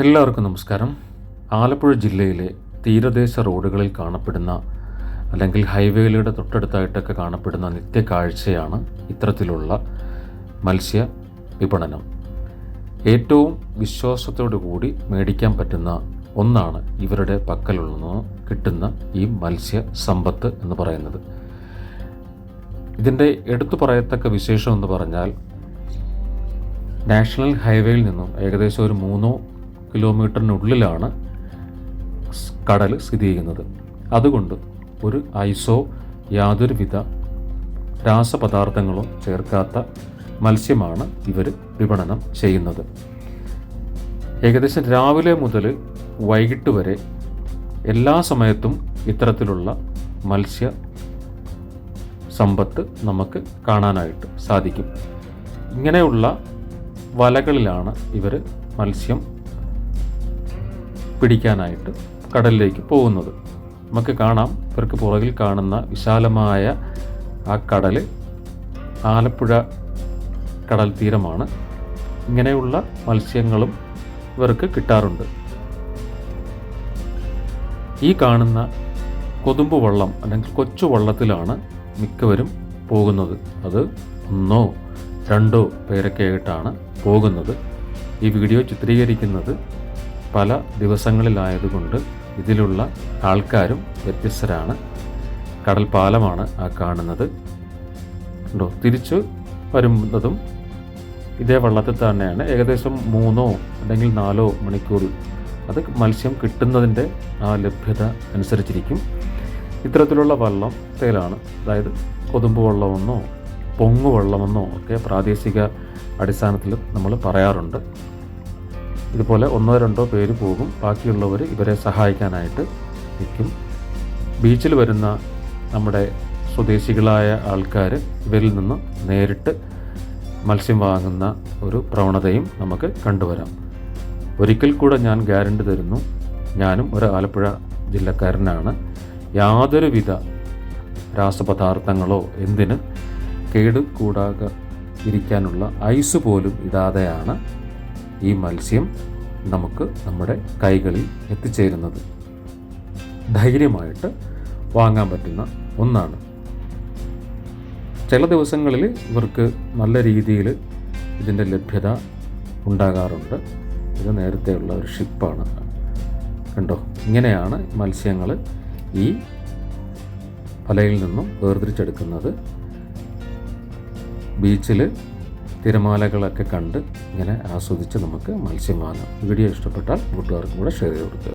എല്ലാവർക്കും നമസ്കാരം. ആലപ്പുഴ ജില്ലയിലെ തീരദേശ റോഡുകളിൽ കാണപ്പെടുന്ന അല്ലെങ്കിൽ ഹൈവേകളുടെ തൊട്ടടുത്തായിട്ടൊക്കെ കാണപ്പെടുന്ന നിത്യ കാഴ്ചയാണ് ഇത്തരത്തിലുള്ള മത്സ്യ വിപണനം. ഏറ്റവും വിശ്വാസത്തോടു കൂടി മേടിക്കാൻ പറ്റുന്ന ഒന്നാണ് ഇവരുടെ പക്കലുള്ള കിട്ടുന്ന ഈ മത്സ്യ സമ്പത്ത് എന്ന് പറയുന്നത്. ഇതിന്റെ എടുത്തു പറയത്തക്ക വിശേഷം എന്ന് പറഞ്ഞാൽ നാഷണൽ ഹൈവേയിൽ നിന്നും ഏകദേശം ഒരു മൂന്നോ കിലോമീറ്ററിനുള്ളിലാണ് കടൽ സ്ഥിതി ചെയ്യുന്നത്. അതുകൊണ്ട് ഒരു ഐസോ യാതൊരുവിധ രാസപദാർത്ഥങ്ങളും ചേർക്കാത്ത മത്സ്യമാണ് ഇവർ വിപണനം ചെയ്യുന്നത്. ഏകദേശം രാവിലെ മുതൽ വൈകിട്ട് വരെ എല്ലാ സമയത്തും ഇത്തരത്തിലുള്ള മത്സ്യ സമ്പത്ത് നമുക്ക് കാണാനായിട്ട് സാധിക്കും. ഇങ്ങനെയുള്ള വലകളിലാണ് ഇവർ മത്സ്യം പിടിക്കാനായിട്ട് കടലിലേക്ക് പോകുന്നത്. നമുക്ക് കാണാം ഇവർക്ക് പുറകിൽ കാണുന്ന വിശാലമായ ആ കടൽ ആലപ്പുഴ കടൽ തീരമാണ്. ഇങ്ങനെയുള്ള മത്സ്യങ്ങളും ഇവർക്ക് കിട്ടാറുണ്ട്. ഈ കാണുന്ന കൊതുമ്പ് വള്ളം അല്ലെങ്കിൽ കൊച്ചു വള്ളത്തിലാണ് മിക്കവരും പോകുന്നത്. അത് ഒന്നോ രണ്ടോ പേരൊക്കെ ആയിട്ടാണ് പോകുന്നത്. ഈ വീഡിയോ ചിത്രീകരിക്കുന്നത് പല ദിവസങ്ങളിലായതുകൊണ്ട് ഇതിലുള്ള ആൾക്കാരും വ്യത്യസ്തരാണ്. കടൽ പാലമാണ് ആ കാണുന്നത്. ഉണ്ടോ? തിരിച്ചു വരുന്നതും ഇതേ വള്ളത്തിൽ തന്നെയാണ്. ഏകദേശം മൂന്നോ അല്ലെങ്കിൽ നാലോ മണിക്കൂർ അത് മത്സ്യം കിട്ടുന്നതിന്റെ ആ ലഭ്യത അനുസരിച്ചിരിക്കും. ഇത്തരത്തിലുള്ള വള്ളം തേലാണ്. അതായത് കൊതുമ്പ് വള്ളമെന്നോ പൊങ്ങു വള്ളമെന്നോ ഒക്കെ പ്രാദേശിക അടിസ്ഥാനത്തിൽ നമ്മൾ പറയാറുണ്ട്. ഇതുപോലെ ഒന്നോ രണ്ടോ പേര് പോകും. ബാക്കിയുള്ളവർ ഇവരെ സഹായിക്കാനായിട്ട് നിൽക്കും. ബീച്ചിൽ വരുന്ന നമ്മുടെ സ്വദേശികളായ ആൾക്കാർ ഇവരിൽ നിന്ന് നേരിട്ട് മത്സ്യം വാങ്ങുന്ന ഒരു പ്രവണതയും നമുക്ക് കണ്ടുവരാം. ഒരിക്കൽ കൂടെ ഞാൻ ഗ്യാരണ്ടി തരുന്നു. ഞാനും ഒരു ആലപ്പുഴ ജില്ലക്കാരനാണ്. യാതൊരുവിധ രാസപദാർത്ഥങ്ങളോ എന്തിന് കേട് കൂടാതെ ഇരിക്കാനുള്ള ഐസ് പോലും ഇടാതെയാണ് ഈ മത്സ്യം നമുക്ക് നമ്മുടെ കൈകളിൽ എത്തിച്ചേരുന്നത്. ധൈര്യമായിട്ട് വാങ്ങാൻ പറ്റുന്ന ഒന്നാണ്. ചില ദിവസങ്ങളിൽ ഇവർക്ക് നല്ല രീതിയിൽ ഇതിന്റെ ലഭ്യത ഉണ്ടാകാറുണ്ട്. ഇത് നേരത്തെയുള്ള ഒരു ഷിപ്പാണ്. കണ്ടോ? ഇങ്ങനെയാണ് മത്സ്യങ്ങൾ ഈ വലയിൽ നിന്നും വേർതിരിച്ചെടുക്കുന്നത്. ബീച്ചിൽ തിരമാലകളൊക്കെ കണ്ട് ഇങ്ങനെ ആസ്വദിച്ച് നമുക്ക് മത്സ്യം വാങ്ങാം വീഡിയോ ഇഷ്ടപ്പെട്ടാൽ കൂട്ടുകാർക്കും കൂടെ ഷെയർ ചെയ്ത് കൊടുക്കുക.